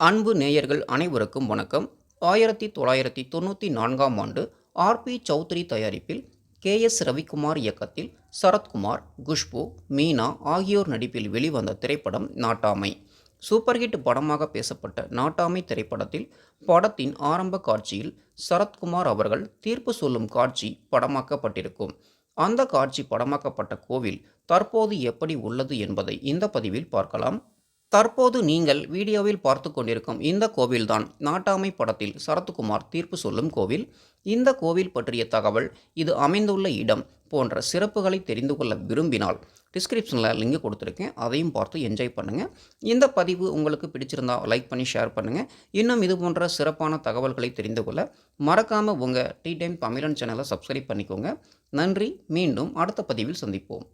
அன்பு நேயர்கள் அனைவருக்கும் வணக்கம். ஆயிரத்தி தொள்ளாயிரத்தி தொண்ணூற்றி நான்காம் ஆண்டு ஆர்பி சௌத்ரி தயாரிப்பில் கே. எஸ். ரவிக்குமார் இயக்கத்தில் சரத்குமார் குஷ்பு மீனா ஆகியோர் நடிப்பில் வெளிவந்த திரைப்படம் நாட்டாமை. சூப்பர் ஹிட் படமாக பேசப்பட்ட நாட்டாமை திரைப்படத்தில் படத்தின் ஆரம்ப காட்சியில் சரத்குமார் அவர்கள் தீர்ப்பு சொல்லும் காட்சி படமாக்கப்பட்டிருக்கும். அந்த காட்சி படமாக்கப்பட்ட கோவில் தற்போது எப்படி உள்ளது என்பதை இந்த பதிவில் பார்க்கலாம். தற்போது நீங்கள் வீடியோவில் பார்த்து கொண்டிருக்கும் இந்த கோவில்தான் நாட்டாமை படத்தில் சரத்குமார் தீர்ப்பு சொல்லும் கோவில். இந்த கோவில் பற்றிய தகவல் இது அமைந்துள்ள இடம் போன்ற சிறப்புகளை தெரிந்து கொள்ள விரும்பினால் டிஸ்கிரிப்ஷனில் லிங்க் கொடுத்துருக்கேன். அதையும் பார்த்து என்ஜாய் பண்ணுங்கள் இந்த பதிவு உங்களுக்கு பிடிச்சிருந்தா லைக் பண்ணி ஷேர் பண்ணுங்கள் இன்னும் இது போன்ற சிறப்பான தகவல்களை தெரிந்து கொள்ள மறக்காமல் உங்கள் டீ டைம் தமிழன் சேனலை சப்ஸ்கிரைப் பண்ணிக்கோங்க. நன்றி. மீண்டும் அடுத்த பதிவில் சந்திப்போம்.